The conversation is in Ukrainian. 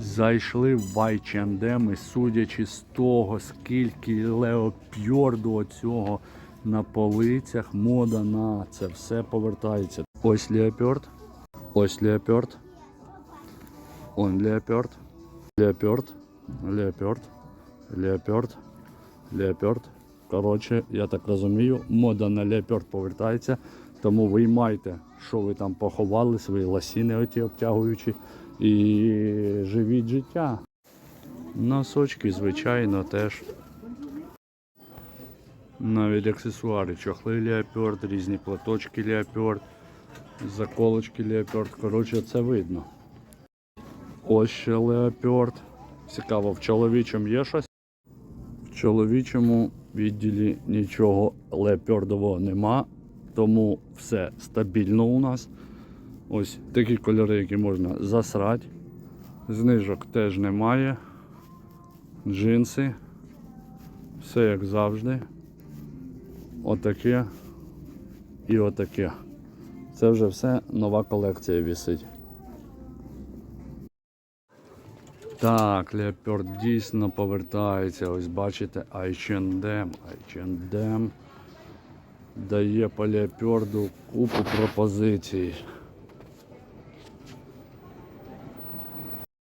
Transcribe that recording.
Зайшли в H&M і судячи з того, скільки леопьорду оцього на полицях, мода на це все повертається. Ось леопард, ось леопард, он леопард, леопард, леопард, леопард, леопард. Коротше, я так розумію, мода на леопард повертається, тому виймайте, що ви там поховали, свої ласіни оті обтягуючі, і живіть життя. Носочки, звичайно, теж. Навіть аксесуари, чохли леопард, різні платочки леопард, заколочки леопард. Коротше, це видно. Ось ще леопард. Цікаво, в чоловічому є щось? В чоловічому відділі нічого леопардового нема, тому все стабільно у нас. Ось такі кольори, які можна засрати. Знижок теж немає. Джинси. Все як завжди. Отаке і отаке. Це вже все нова колекція вісить. Так, Леопард дійсно повертається. Ось бачите, H&M, H&M дає по Леопарду купу пропозицій.